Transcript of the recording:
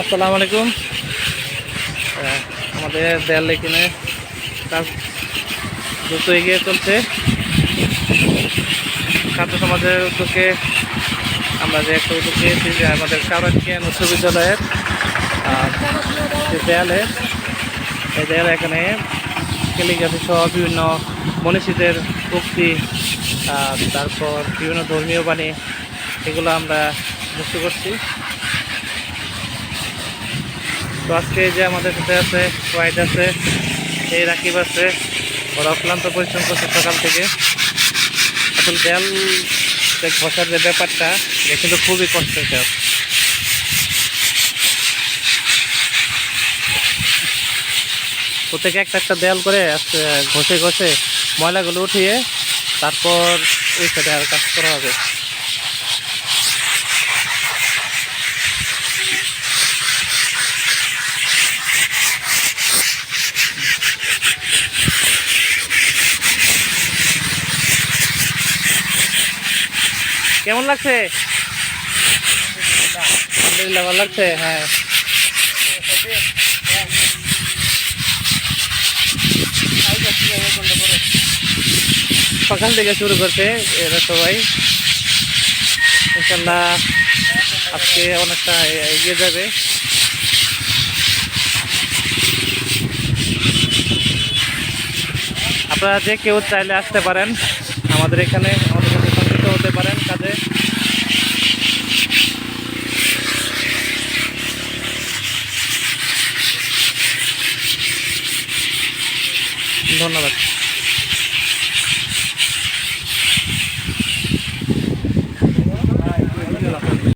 আসসালামু আলাইকুম। আমাদের দেয়াল এখানে কাজ দ্রুত এগিয়ে চলছে। ছাত্র সমাজের উদ্যোগে আমরা যে একটা উদ্যোগ নিয়েছি যে আমাদের কাউরাটিয়ান উচ্চ বিদ্যালয়ের দেয়ালে, এই দেয়ালে এখানে ক্যালিগ্রাফি সহ বিভিন্ন মনীষীদের উক্তি তারপর বিভিন্ন ধর্মীয় বাণী, এগুলো আমরা মুক্ত করছি। তো আজকে যে আমাদের সাথে আছে ওয়াইড আছে, এই রাকিব আছে। ওরা অক্লান্ত পরিশ্রম করছে সকাল থেকে। আসলে দেয়াল ঘষার যে ব্যাপারটা, এটা কিন্তু খুবই কষ্টের কাজ প্রত্যেকে একটা একটা দেয়াল করে ঘষে ঘষে ময়লাগুলো উঠিয়ে তারপর ওই সাইডে আর কাজ করা হবে। কেমন লাগছে? আলহামদুলিল্লাহ, ভালো লাগছে? হ্যাঁ। সকাল থেকে শুরু করছে এরা সবাই। ইনশাল্লাহ আজকে অনেকটা এগিয়ে যাবে। আপনারা যে কেউ চাইলে আসতে পারেন আমাদের এখানে হতে পারেন কাজে। ধন্যবাদ।